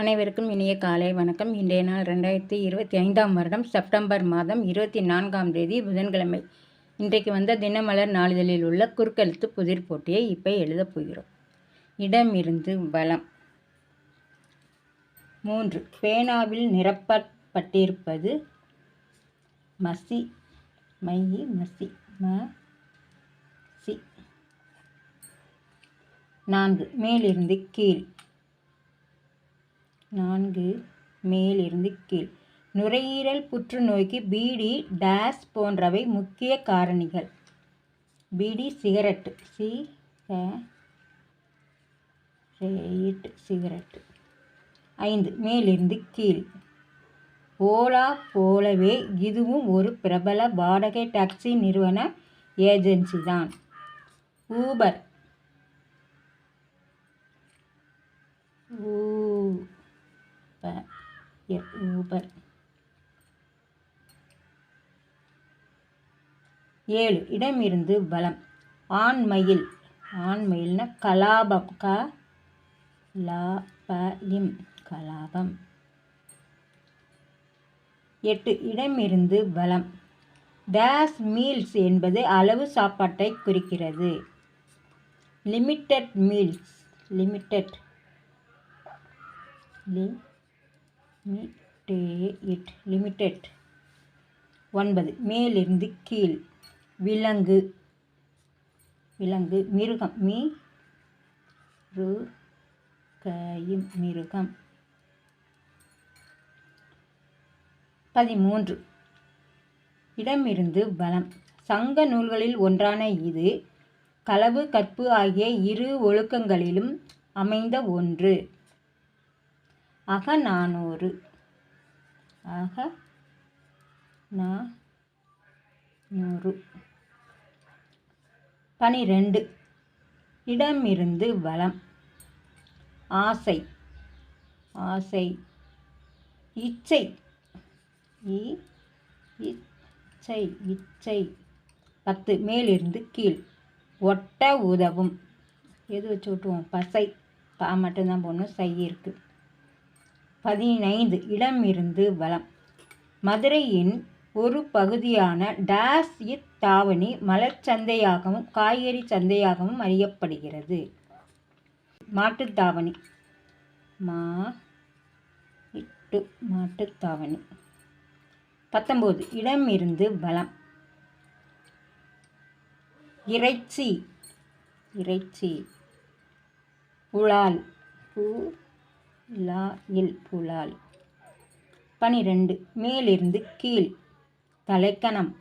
அனைவருக்கும் இனிய காலை வணக்கம். இன்றைய நாள் ரெண்டாயிரத்தி இருபத்தி ஐந்தாம் வருடம் செப்டம்பர் மாதம் இருபத்தி நான்காம் தேதி புதன்கிழமை. இன்றைக்கு வந்த தினமலர் நாளிதழில் உள்ள குறுக்கெழுத்து புதிர் போட்டியை இப்போ எழுதப் போகிறோம். இடமிருந்து பலம் மூன்று. பேனாவில் நிரப்பப்பட்டிருப்பது மசி மை மசி ம சி. நான்கு. மேலிருந்து கீழ். நான்கு மேலிருந்து கீழ். நுரையீரல் புற்றுநோய்க்கு பீடி டேஸ் போன்றவை முக்கிய காரணிகள். பீடி சிகரெட்டு. சி சிகரெட்டு. ஐந்து மேலிருந்து கீழ். ஓலா போலவே இதுவும் ஒரு பிரபல வாடகை டாக்ஸி நிறுவன ஏஜென்சி தான். ஊபர். ஊபர் ஏழு இடமிருந்து பலம் ஆண்மயில் ஆண்மயில்னா கலாபம். க லா ப இம். கலாபம். எட்டு இடமிருந்து பலம் டேஸ் மீல்ஸ் என்பது அளவு சாப்பாட்டை குறிக்கிறது. Limited meals. லிமிட்டட். லி இட் லிமிட்டெட் ஒன்பது. மேலிருந்து கீழ். விலங்கு. விலங்கு. மிருகம். மீ. ரு. கையும் மிருகம். பதிமூன்று. இடமிருந்து பலம் சங்க நூல்களில் ஒன்றான இது களவு கற்பு ஆகிய இரு ஒழுக்கங்களிலும் அமைந்த ஒன்று. அகநானூறு. அக நூறு பனிரெண்டு. இடமிருந்து வளம். ஆசை. ஆசை. இச்சை. இச்சை இச்சை. பத்து. மேலிருந்து கீழ். ஒட்ட உதவும். எது வச்சு விட்டுவோம் பசை. பா மட்டும்தான் போடணும். சை இருக்குது பதினைந்து இடம் இருந்து வளம் மதுரையின் ஒரு பகுதியான டாஸ் இத்தாவணி மலர் சந்தையாகவும் காய்கறி சந்தையாகவும் அறியப்படுகிறது. மாட்டுத்தாவணி மா இட்டு மாட்டுத்தாவணி பத்தொம்போது இடம் இருந்து வளம் இறைச்சி. இறைச்சி. புலால். பூ லா இல் புலால். பனிரெண்டு. மேலிருந்து கீழ். தலைக்கணம்.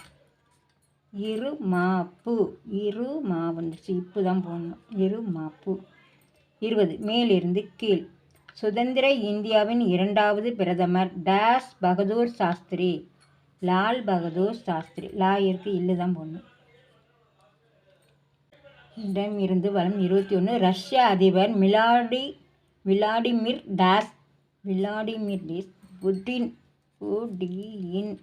இரு மாப்பு. இரு மா வந்துச்சு இப்பு தான் போடணும். இரு மாப்பு. இருபது. மேலிருந்து கீழ். சுதந்திர இந்தியாவின் இரண்டாவது பிரதமர் டேஸ் பகதூர் சாஸ்திரி. லால் பகதூர் சாஸ்திரி. லா இருக்கு. இல்லு தான் போடணும். இடம் இருந்து வளம் இருபத்தி ஒன்று. ரஷ்ய அதிபர் மிலாடி விளாடிமிர் டாஸ் விளாடிமிர் டிஸ் புட்டின் புடியின்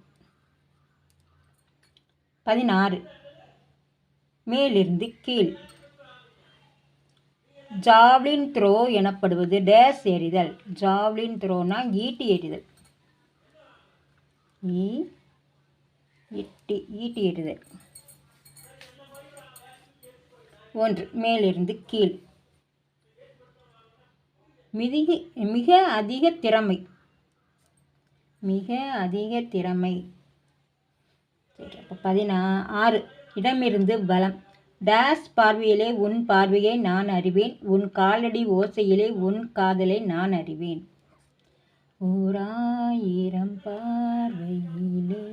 பதினாறு. மேலிருந்து கீழ். ஜாவ்லின் த்ரோ எனப்படுவது டேஸ் எறிதல் ஜாவ்லின் த்ரோனா ஈட்டி எறிதல் ஈட்டி ஈட்டி எறிதல் ஒன்று மேலிருந்து கீழ். மிதிக மிக அதிக திறமை. மிக அதிக திறமை. சரி அப்போ பதினா ஆறு. இடமிருந்து பலம் டேஸ் பார்வையிலே உன் பார்வையை நான் அறிவேன். உன் காலடி ஓசையிலே உன் காதலை நான் அறிவேன். ஓராயிரம் பார்வையிலே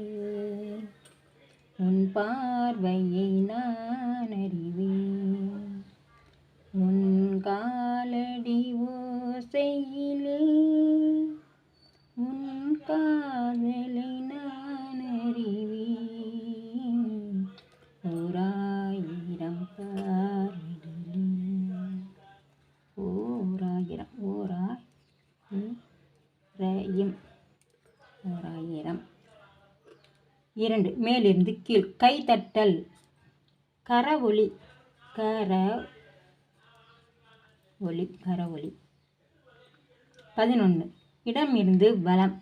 உன் பார்வையை நான் அறிவேன். இரண்டு. மேலிருந்து கீழ். கைதட்டல் கரவொளி. கர ஒளி. கரவொளி. பதினொன்று இடம் இருந்து வலம்.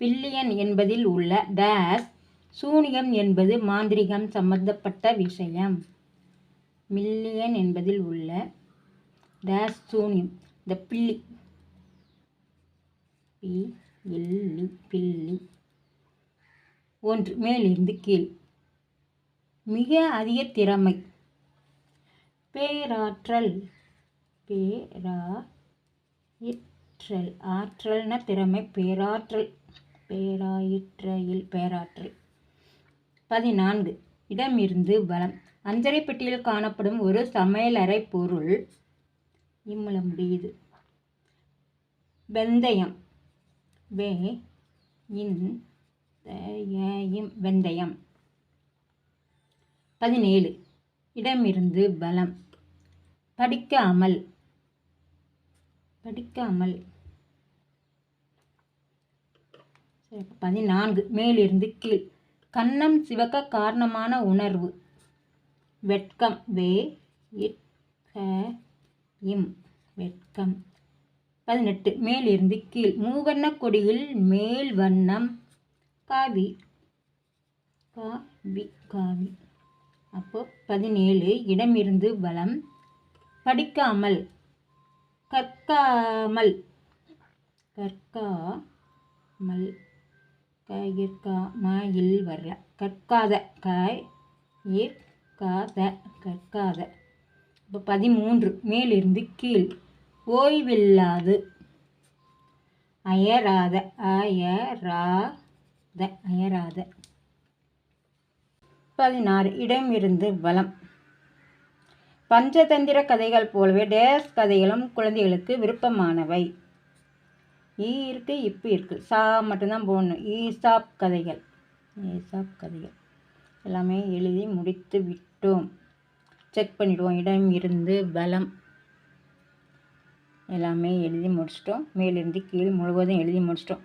பில்லியன் என்பதில் உள்ள டேஸ். சூனியம் என்பது மாந்திரிகம் சம்பந்தப்பட்ட விஷயம். மில்லியன் என்பதில் உள்ள டேஸ் சூனியம். இந்த பில்லி. பி எல்லி பில்லி. ஒன்று. மேலிருந்து கீழ். மிக அதிக திறமை. பேராற்றல். பேரா இற்றல் ஆற்றல்னா திறமை. பேராற்றல். பேராயிற்றையில் பேராற்றல். பதினான்கு. இடமிருந்து வளம். அஞ்சரை பெட்டியில் காணப்படும் ஒரு சமையலறை பொருள். இம்முல முடியுது. வெந்தயம். வே இன் வெந்தயம். பதினேழு. இடமிருந்து பலம். படிக்காமல். படிக்காமல். பதினான்கு. மேலிருந்து கீழ். கன்னம் சிவக்க காரணமான உணர்வு. வெட்கம். வே இட் இம். வெட்கம். பதினெட்டு. மேலிருந்து கீழ். மூவண்ண கொடியில் மேல் வண்ணம். காவி. காவி காவி. அப்போ பதினேழு இடமிருந்து பலம் படிக்காமல் கற்காமல். கற்காமல் கயிற்கா மாயில் வரல கற்காத காய் ஈர்க்காத கற்காத. இப்போ பதிமூன்று மேலிருந்து கீழ். ஓய்வில்லாது அயராத. அயராத அயராத. பதினாறு இடமிருந்து வளம் பஞ்சதந்திர கதைகள் போலவே டேஸ் கதைகளும் குழந்தைகளுக்கு விருப்பமானவை. ஈ இருக்கு இப்பு இருக்கு. சா மட்டும்தான் போடணும். ஈசாப் கதைகள். ஈசாப் கதைகள். எல்லாமே எழுதி முடித்து விட்டோம். செக் பண்ணிடுவோம். இடம் இருந்து பலம் எல்லாமே எழுதி முடிச்சிட்டோம். மேலிருந்து கீழ் முழுவதும் எழுதி முடிச்சிட்டோம்.